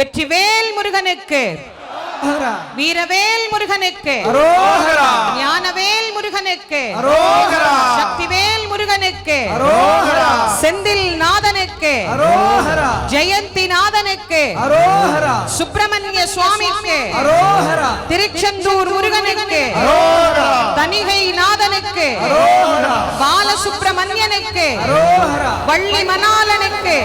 வெற்றிவேல் முருகனுக்கு. வீரவேல் முருகனுக்கு. ஞானவேல் முருகனுக்கு. சக்திவேல் முருகனுக்கு. செந்தில் நாதனுக்கு ஜெயந்தி நாதனுக்கு சுப்பிரமணிய சுவாமிக்கு திருச்செந்தூர் முருகனுக்கு தணிகை நாதனுக்கு பாலசுப்பிரமணியனுக்கு வள்ளி மணாலனுக்கு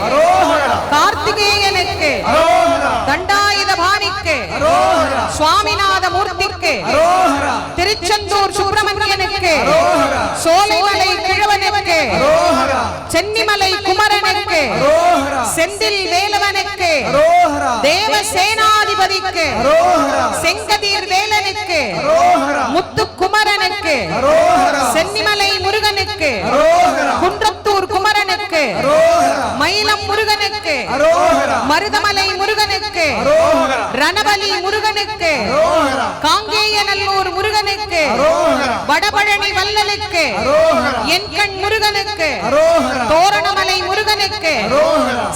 கார்த்திகேயனுக்கு அரோகரா தண்டாயுத பாணிக்கு அரோகரா சுவாமிநாத மூர்த்திக்கு திருச்செந்தூர் சுப்பிரமணியனுக்கு சோலைமலை கிழவனுக்கு சென்னிமலை குமரனுக்கு செந்தில் வேலவனுக்கு தேவ சேனாதிபதிக்கு அரோகரா செங்கதீர் வேலனுக்கு. முத்துக்குமரனுக்கு. சென்னிமலை முருகனுக்கு. குன்றத்தூர் குமரனுக்கு. மயிலம் முருகனுக்கு. மருதமலை முருகனுக்கு. ரணபலி முருகனுக்கு. அரோகரா. காங்கேயநல்லூர் முருகனுக்கு. வடபழனி வல்லலுக்கு அரோகரா. என்கண் முருகனுக்கு. தோரணமலை முருகனுக்கு.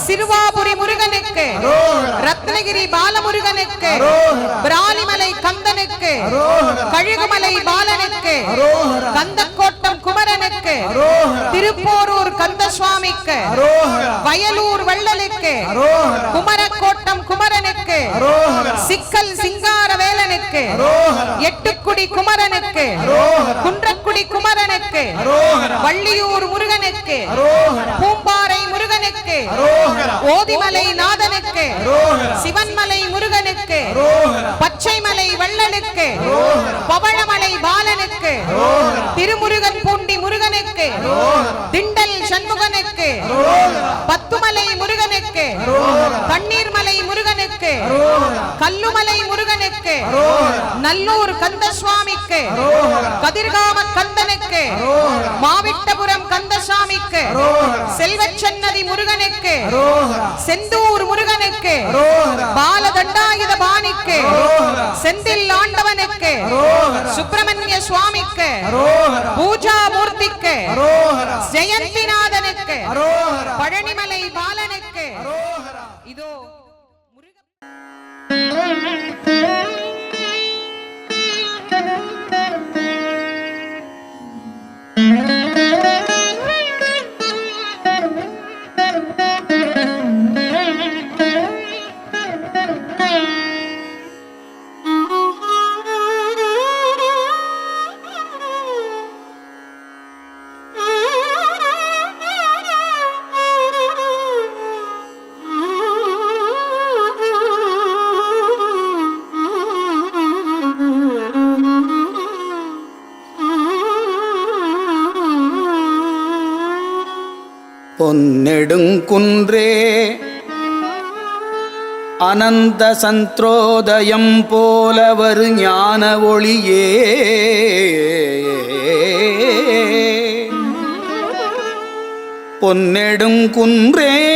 சிறுவாபுரி முருகனுக்கு. ரத்னகிரி பாலமுருகனுக்கு. பிராலிமலை கந்தனுக்கு. கழுகுமலை பாலனுக்கு. கந்தக்கோட்டம் குமரனுக்கு. திருப்போரூர் கந்தசுவாமிக்கு. அரோகரா. வயலூர் வள்ளலுக்கு குமரக்கோட்டம் குமரனுக்கு சிக்கல் சிங்கார வேலனுக்கு எட்டுக்குடி குமரனுக்கு குன்றக்குடி குமரனுக்கு வள்ளியூர் முருகனுக்கு பூம்பாறை முருகனுக்கு ஓதிமலை நாதனுக்கு சிவன்மலை முருகனுக்கு பச்சைமலை வள்ளலுக்கு பவளமலை பாலனுக்கு திருமுருகன் முருகனுக்கு திண்டல் சண்முகனுக்கு. பத்துமலை முருகனுக்கு. அரோகரா தண்ணீர்மலை முருகனுக்கு. கல்லுமலை முருகனுக்கு. நல்லூர் கந்தசுவாமிக்கு. அரோகரா. கதிர்காம கந்தனுக்கு. மாவிட்டபுரம் கந்தசாமிக்கு. செல்வச்சன்னதி முருகனுக்கு. செந்தூர் முருகனுக்கு. பாலதண்டாயுத பாணிக்கு. செந்தில் ஆண்டவனுக்கு. சுப்பிரமணிய சுவாமிக்கு. பூஜா மூர்த்திக்கு. ஜெயந்திநாதனுக்கு. பழனிமலை பாலனுக்கு. இதோ முருக நெடுங்குன்றே. அனந்த சந்திரோதயம் போலவர் ஞான ஒளியே. பொன்னெடுங்குன்றே.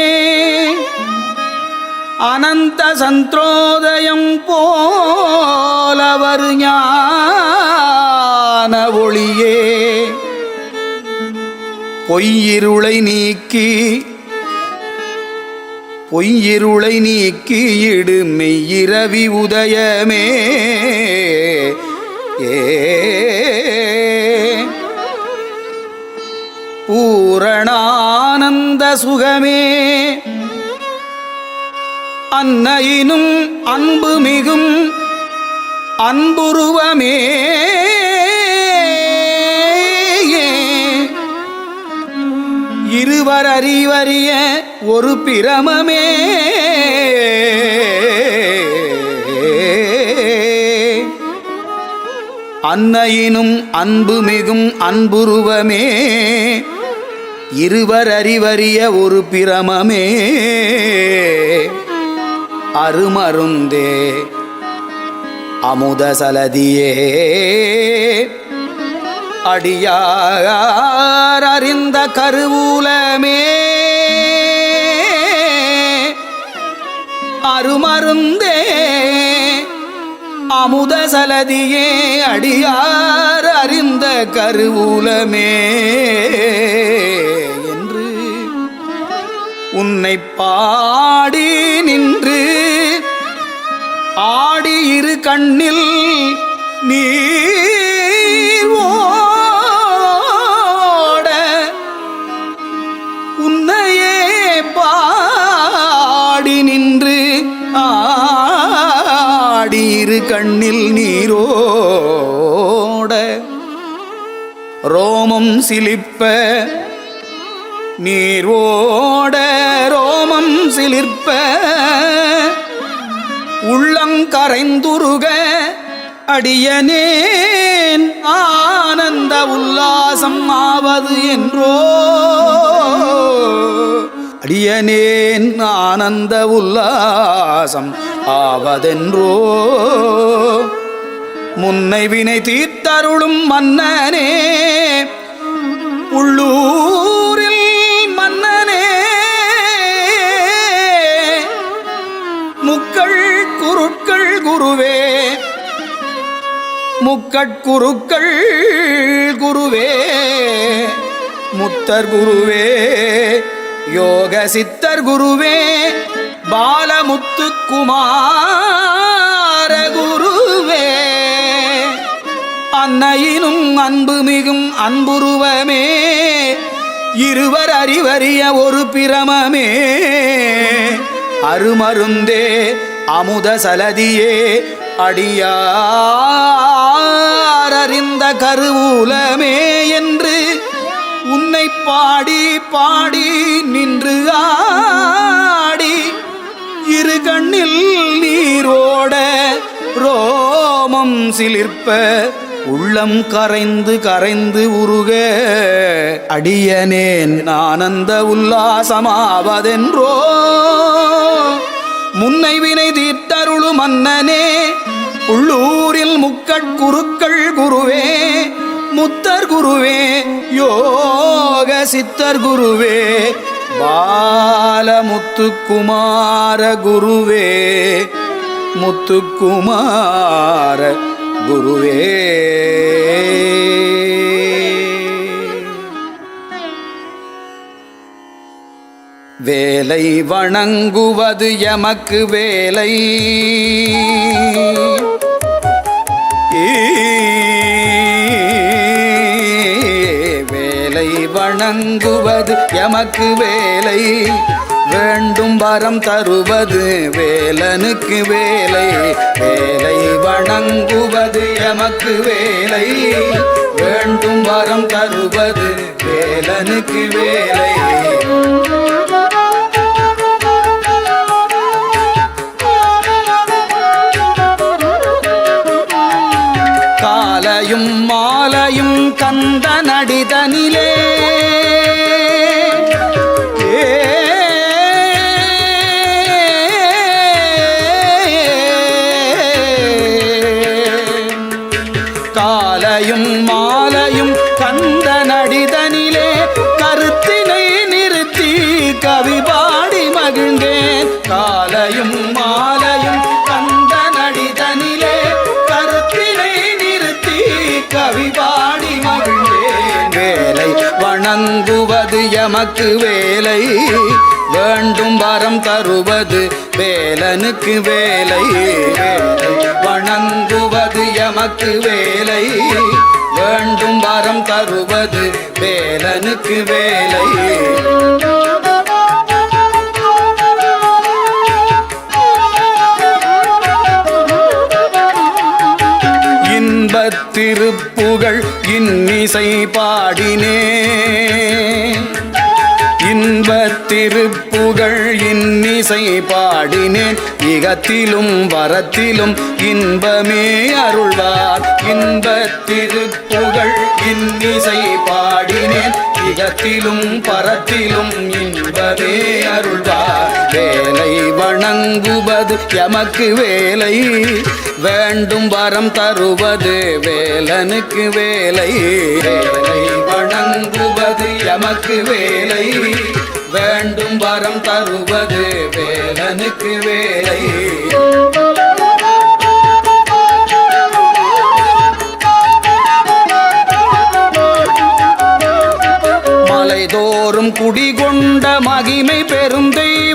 அனந்த சந்திரோதயம் போலவர் ஞான ஒளியே. பொய்யிருளை நீக்கி பொய்யிருளை நீக்கி இடு மெய்யிரவி உதயமே. ஏ பூரணானந்த சுகமே. அன்னையினும் அன்பு மிகும் அன்புருவமே. இருவர் அறிவறிய ஒரு பிரமமே. அன்னையினும் அன்பு மிகும் அன்புருவமே. இருவர் அறிவறிய ஒரு பிரமமே. அருமருந்தே அமுத சலதியே அடியார் அறிந்த கருவூலமே. அருமருந்தே அமுத சலதியே அடியார் அறிந்த கருவூலமே என்று உன்னை பாடி நின்று ஆடி இரு கண்ணில் நீ ஓ மண்ணில் நீரோட ரோமம் சிலிப்ப நீர் ரோமம் சிலிர்ப்ப உள்ளங்கரைந்துருக அடியனேன் ஆனந்த உல்லாசம் ஆவது என்றோ. அடியனேன் ஆனந்த உல்லாசம் ஆவதென்றோ? முன்னை வினை தீர்த்தருளும் மன்னனே உள்ளூரில் மன்னனே முக்கள் குருக்கள் குருவே முக்கட்குருக்கள் குருவே முத்தர் குருவே யோக சித்தர் குருவே பாலமுத்து குமார குருவே. அன்னையினும் அன்பு மிகும் அன்புருவமே. இருவர் அறிவறிய ஒரு பிரமமே. அருமருந்தே அமுத சலதியே. அடியாரறிந்த கருவூலமே என்று உன்னை பாடி பாடி நின்று ஆ இரு கண்ணில் நீரோட ரோமம் சிலிர்ப்ப உள்ளம் கரைந்து கரைந்து உருக அடியனேன் ஆனந்த உல்லாசமாவதென்றோ? முன்னை வினை தீர்த்தருளு மன்னனே உள்ளூரில் முக்கட்குருக்கள் குருவே முத்தர் குருவே யோக சித்தர் குருவே பாலமுத்துக்குமார குருவே முத்துக்குமார குருவே. வேலை வணங்குவது எமக்கு வேலை. ஈ வணங்குவது எமக்கு வேலை. வேண்டும் வரம் தருவது வேலனுக்கு வேலை. வேலை வணங்குவது எமக்கு வேலை. வேண்டும் வரம் தருவது வேலனுக்கு வேலை. கவி மகிழ்ந்தேன். வேலை வணங்குவது எமக்கு வேலை. வேண்டும் வரம் தருவது வேலனுக்கு வேலை வணங்குவது எமக்கு வேலை. வேண்டும் வரம் தருவது வேலனுக்கு வேலை. திருப்புகழ் இன்னிசை பாடினே. இன்பத் திருப்புகழ் இன்னிசை பாடினேன் இகத்திலும் வரத்திலும் இன்பமே அருள்வார். இன்பத் திருப்புகழ் இன்னிசை பாடினேன் இகத்திலும் பரத்திலும் இன்பமே தருவது எமக்கு வேலை. வேண்டும் வரம் தருவது வேலனுக்கு வேலை. வேலை வணங்குவது எமக்கு வேலை. வேண்டும் வரம் தருவது வேலனுக்கு வேலை. மலைதோறும் குடிகொண்ட மகிமை பெரும் தெய்வம்.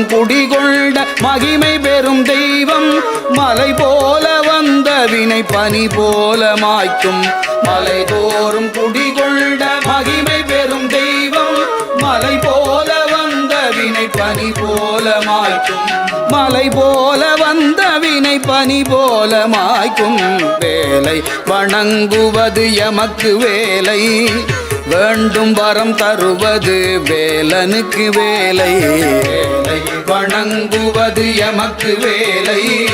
மலைதோறும் குடிகொண்ட மகிமை பெறும் தெய்வம். மலை போல வந்த வினை பனி போல மாய்க்கும். மலை தோறும் குடிகொண்ட மகிமை பெறும் தெய்வம். மலை போல வந்த வினை பனி போல மாய்க்கும். மலை போல வந்த வினை பனி போல மாய்க்கும். வேலை வணங்குவது எமக்கு வேலை. வேண்டும் வரம் தருவது வேலனுக்கு வேலை. வணங்குவது எமக்கு வேலை.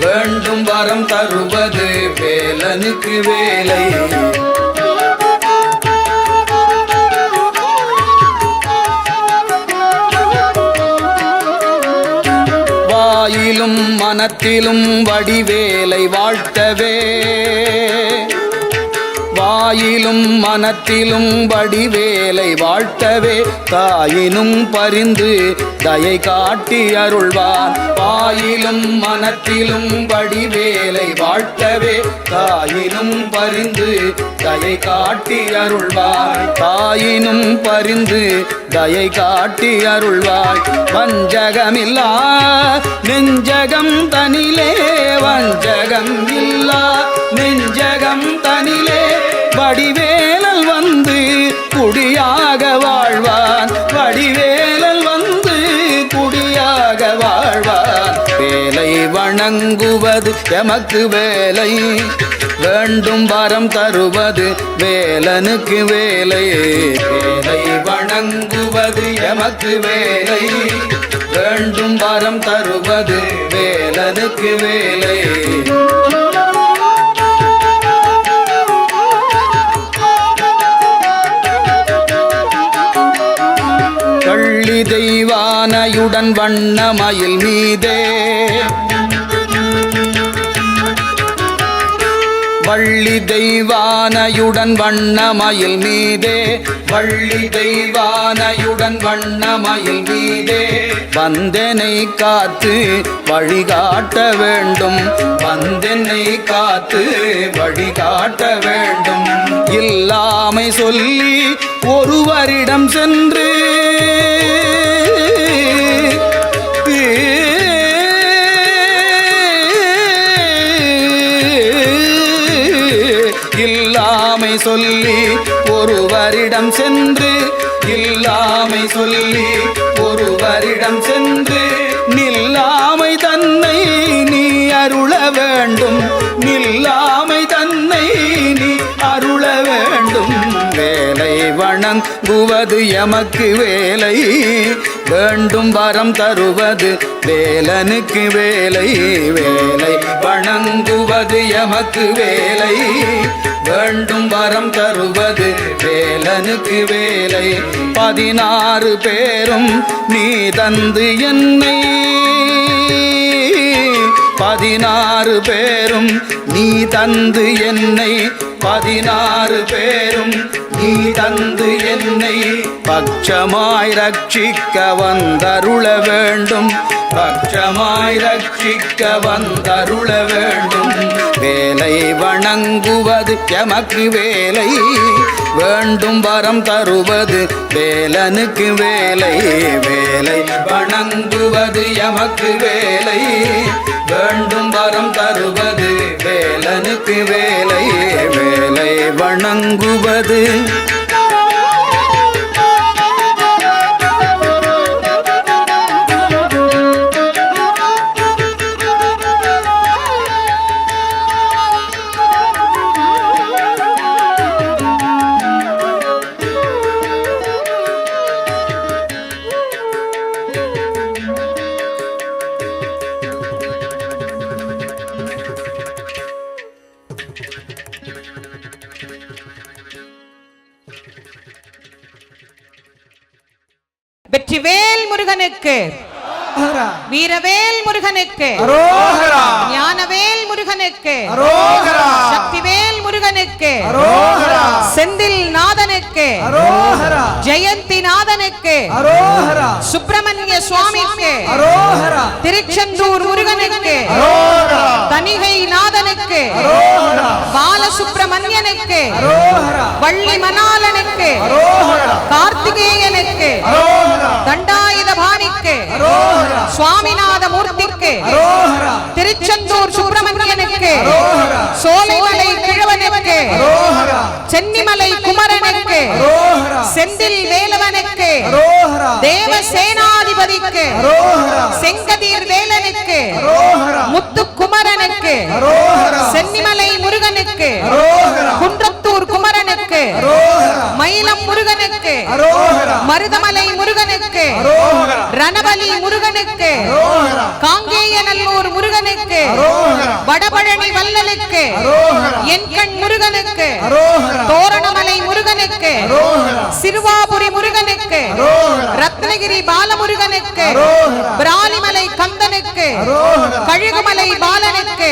வேண்டும் வரம் தருவது வேலனுக்கு வேலை. வாயிலும் மனத்திலும் வடிவேலை வாழ்த்தவே. வாயிலும் மனத்திலும் வடிவேலை வாழ்த்தவே. தாயினும் பரிந்து தயை காட்டி அருள்வார். வாயிலும் மனத்திலும் வடிவேலை வாழ்த்தவே. தாயினும் பரிந்து தயை காட்டி அருள்வாய் தாயினும் பரிந்து தயை காட்டி அருள்வாய். வஞ்சகமில்லா நெஞ்சகம் தனிலே வஞ்சகம் இல்லா நெஞ்சகம் தனிலே வடிவேலல் வந்து குடியாக வாழ்வான். வடிவேலல் வந்து குடியாக வாழ்வான். வேலை வணங்குவது எமக்கு வேலை. வேண்டும் வரம் தருவது வேலனுக்கு வேலை. வேலை வணங்குவது எமக்கு வேலை. வேண்டும் வரம் தருவது வேலனுக்கு வேலை. யானையுடன் வண்ணமயில் மீதே. வள்ளி தெய்வானையுடன் வண்ணமயில் மீதே. வள்ளி தெய்வானையுடன் வண்ணமயில் மீதே. வந்தனை காத்து வழிகாட்ட வேண்டும். வந்தனை காத்து வழிகாட்ட வேண்டும். இல்லாமை சொல்லி ஒருவரிடம் சென்று இல்லாமை சொல்லி ஒருவரிடம் சென்று இல்லாமை சொல்லி ஒருவரிடம் சென்று நில்லாமை தன்னை நீ அருள வேண்டும் நில்லாமை தன்னை நீ அருள வேண்டும். வேலை வணங்குவது எமக்கு வேலை வேண்டும் வரம் தருவது வேலனுக்கு வேலை. வேலை வணங்குவது எமக்கு வேலை வேண்டும் வரம் தருவது வேலனுக்கு வேலை. பதினாறு பேரும் நீ தந்து என்னை. பதினாறு பேரும் நீ தந்து என்னை. பதினாறு பேரும் நீ தந்து என்னை பட்சமாய் ரட்சிக்க வந்தருள வேண்டும். பட்சமாய் ரட்சிக்க வந்தருள வேண்டும். வேலை வணங்குவது எமக்கு வேலை. வேண்டும் வரம் தருவது வேலனுக்கு வேலை. வேலை வணங்குவது எமக்கு வேலை. வேண்டும் வரம் தருவது வேலனுக்கு வேலை. வேலை வணங்குவது. வீரவேல் முருகனுக்கு. அரோகரா. ஞானவேல் முருகனுக்கு. அரோகரா. சக்திவேல் முருகனுக்கு. அரோகரா. செந்தில் நாதனுக்கு அரோகரா. ஜெயந்தி நாதனுக்கு அரோகரா சுப்பிரமணிய சுவாமிக்கு. திருச்செந்தூர் முருகனுக்கு. தணிகை நாதனுக்கு. பாலசுப்பிரமணியனுக்கு வள்ளி மணாலனுக்கு கார்த்திகேயனுக்கு. அரோகரா தண்டாயுதபாணிக்கு. அரோஹரா. சுவாமிநாத மூர்த்திக்கு திருச்செந்தூர் சுப்பிரமணியனுக்கு சோலைமலை கிழவனுக்கு. சென்னிமலை குமரனுக்கு. செந்தில் வேலவனுக்கு. அரோஹரா. தேவ சேனாதிபதிக்கு செங்கதிர் வேலனுக்கு. அரோஹரா. முத்து குமரனுக்கு அரோஹரா. சென்னிமலை முருகனுக்கு. குன்றத்தூர் குமரனுக்கு. மயிலம் முருகனுக்கு. மருதமலை முருகனுக்கு. ரணபலி முருகனுக்கு அரோஹரா காங்கேயநல்லூர் முருகனுக்கு வடபழனி வல்லலுக்கு அரோஹரா என்கண் முருகனுக்கு தோரணமலை முருகனுக்கு சிறுவாபுரி முருகனுக்கு ரத்னகிரி பாலமுருகனுக்கு பிராலிமலை கந்தனுக்கு கழுகுமலை பாலனுக்கு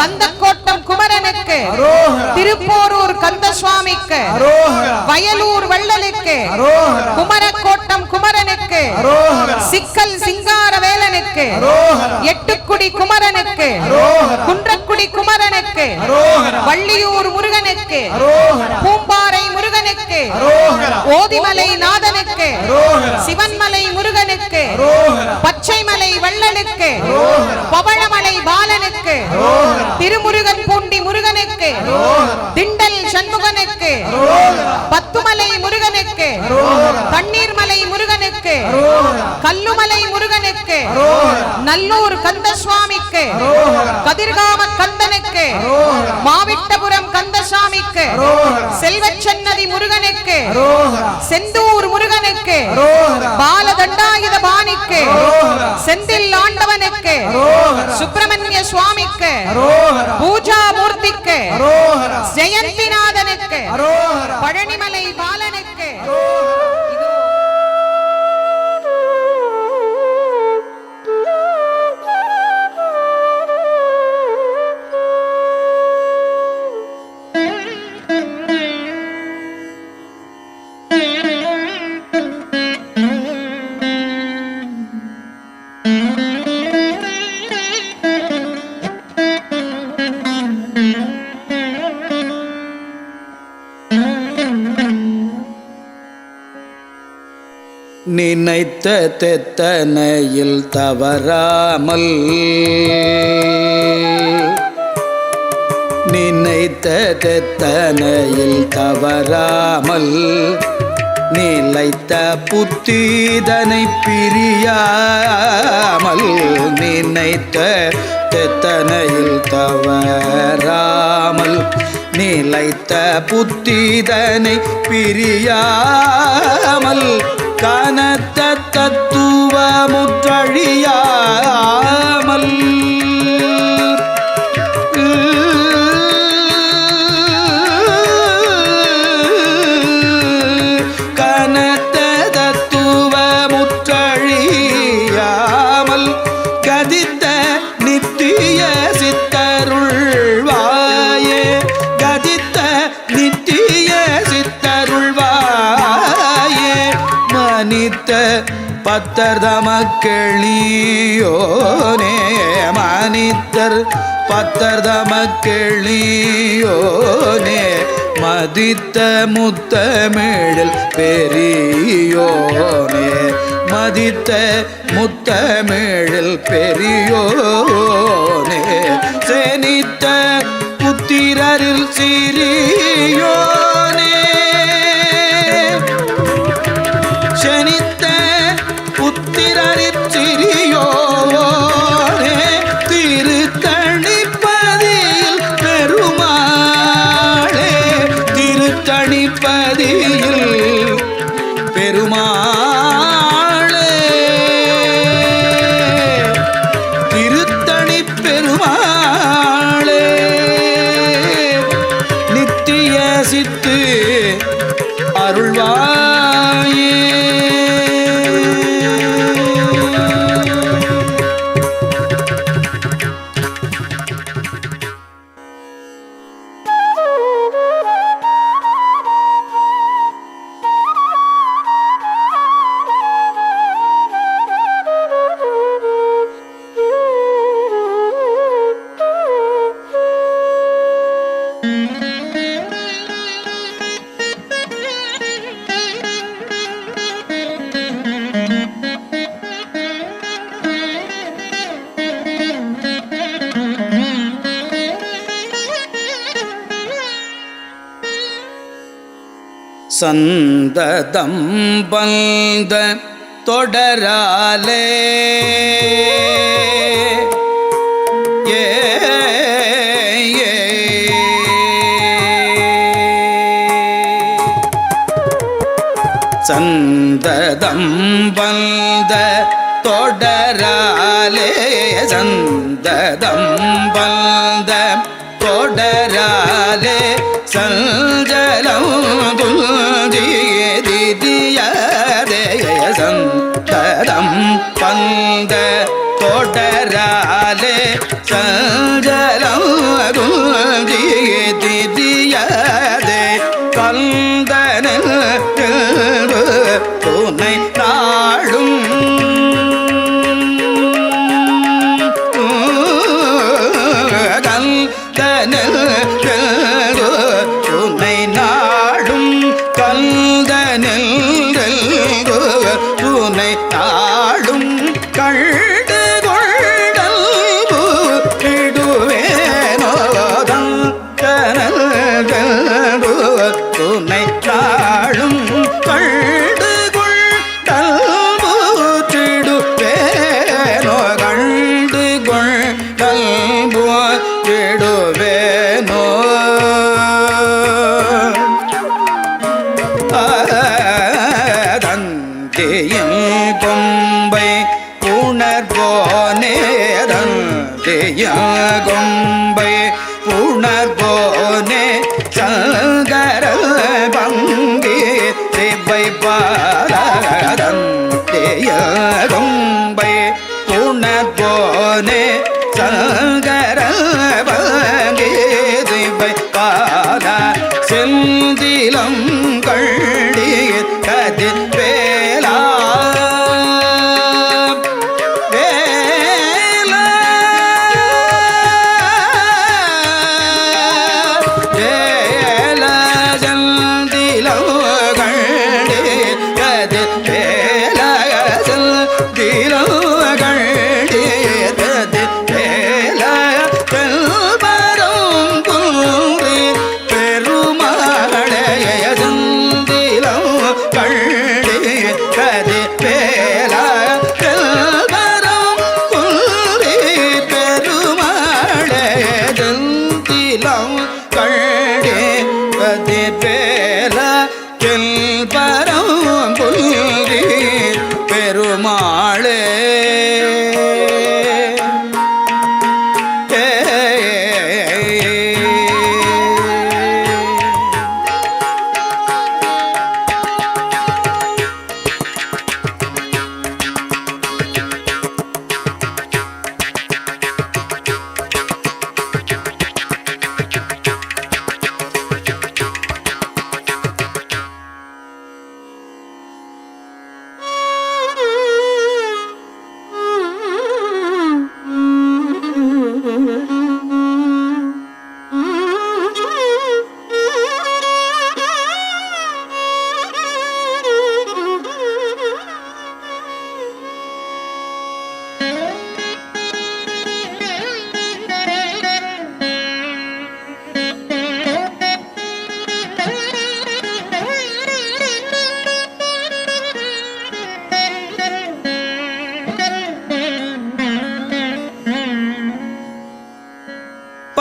கந்தக்கோட்டம் குமரனுக்கு திருப்போரூர் கந்தசுவாமிக்கு வயலூர் வள்ளலுக்கு குமரக்கோட்டம் குமரனுக்கு சிக்கல் சிங்கார வேலனுக்கு. எட்டுக்குடி குமரனுக்கு. குன்றக்குடி குமரனுக்கு. வள்ளியூர் முருகனுக்கு. பூம்பாறை முருகனுக்கு. ஓதிமலை நாதனுக்கு. சிவன்மலை முருகனுக்கு. பச்சைமலை வள்ளலுக்கு. பவழமலை பாலனுக்கு. திருமுருகன் பூண்டி முருகனுக்கு. திண்டல் சண்முகனுக்கு. பத்துமலை முருகனுக்கு. தண்ணீர்மலை முருகனுக்கு கல்லுமலை முருகனுக்கு நல்லூர் கந்தசுவாமிக்கு அரோஹரா கதிர்காம கந்தனுக்கு மாவிட்டபுரம் கந்தசாமிக்கு செல்வச்சன்னதி முருகனுக்கு செந்தூர் முருகனுக்கு பாலதண்டாயுத பாணிக்கு செந்தில் ஆண்டவனுக்கு சுப்பிரமணிய சுவாமிக்கு பூஜா மூர்த்திக்கு ஜெயந்திநாதனுக்கு பழனிமலை பாலனுக்கு நினைத்த தெத்தனையில் தவறாமல் நினைத்த தெத்தனையில் தவறாமல் நிலைத்த புத்திதனை பிரியாமல் நினைத்த தெத்தனையில் தவறாமல் நிலைத்த புத்திதனை பிரியாமல் கனத்த தத்துவ முற்றழியா பத்தர் தமக்கெளியோனே மனித்தர் பத்தர் தமக்கெளியோனே மதித்த முத்தமிழில் பெரியோனே மதித்த முத்தமிழில் பெரியோனே சேனித்த புத்திரரில் சிறியோ சந்ததம் பந்த தொடராலே. ஏ சந்ததம் பந்த தொடராலே. சந்ததம் பந்த தொடராலே. சந்த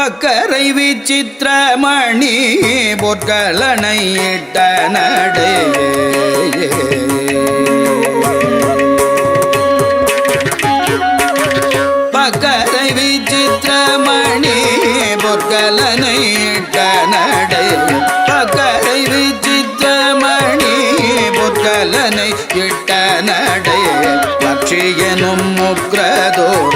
பக்கரை விசித்திரமணி பொற்கலனையிட்ட நடையே பக்கரை விசித்திரமணி பொற்கலனையிட்ட நடை. பக்கரை விசித்திரமணி பொற்கலனை இட்ட நடை. பட்சி எனும் முக்கிரதோட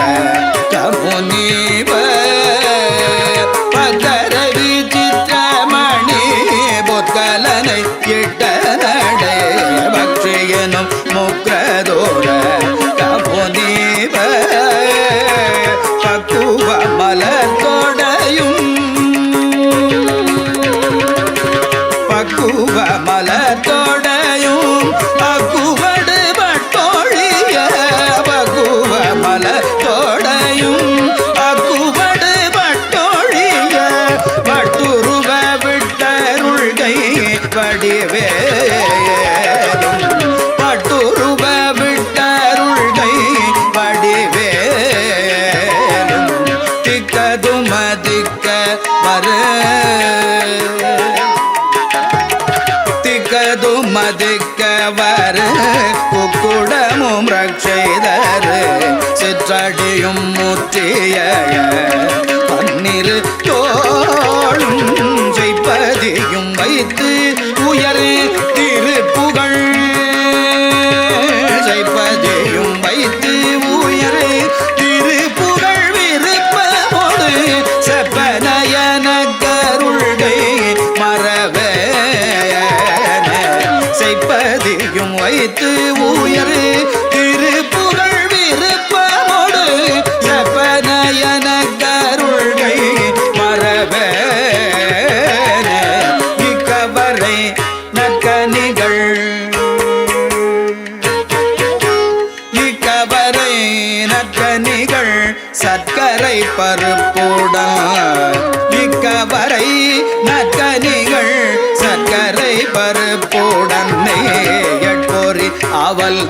dei um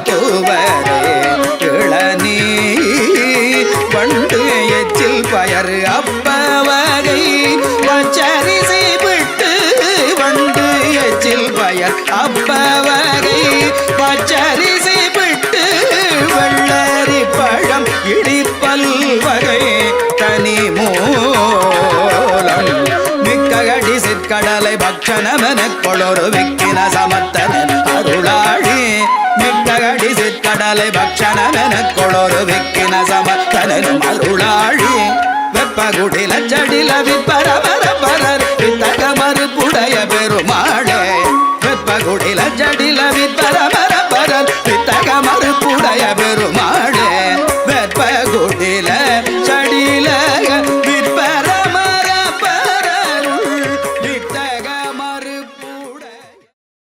அவல் தூவரே இளநீ வண்டு எச்சில் பயறு அப்ப வகை பச்சரிசி விட்டு வண்டு எச்சில் பயர் அப்ப வகை பச்சரிசி விட்டு வெள்ளரி பழம் இடிப்பல் வகை தனி மூலம் மிக்ககடி சிற்கடலை பக்ஷணமென கொளொரு விக்கின சமத்தன அருளாழி കടലെ ഭക്ഷണമെനക്കൊളൊരു വെക്കിന സമർത്ഥനും അരുളാഴി വെപ്പകുടില ചടില വിപ്പരമര പരർ വിത്തകമറുപ്പുടയ പെരുമാളി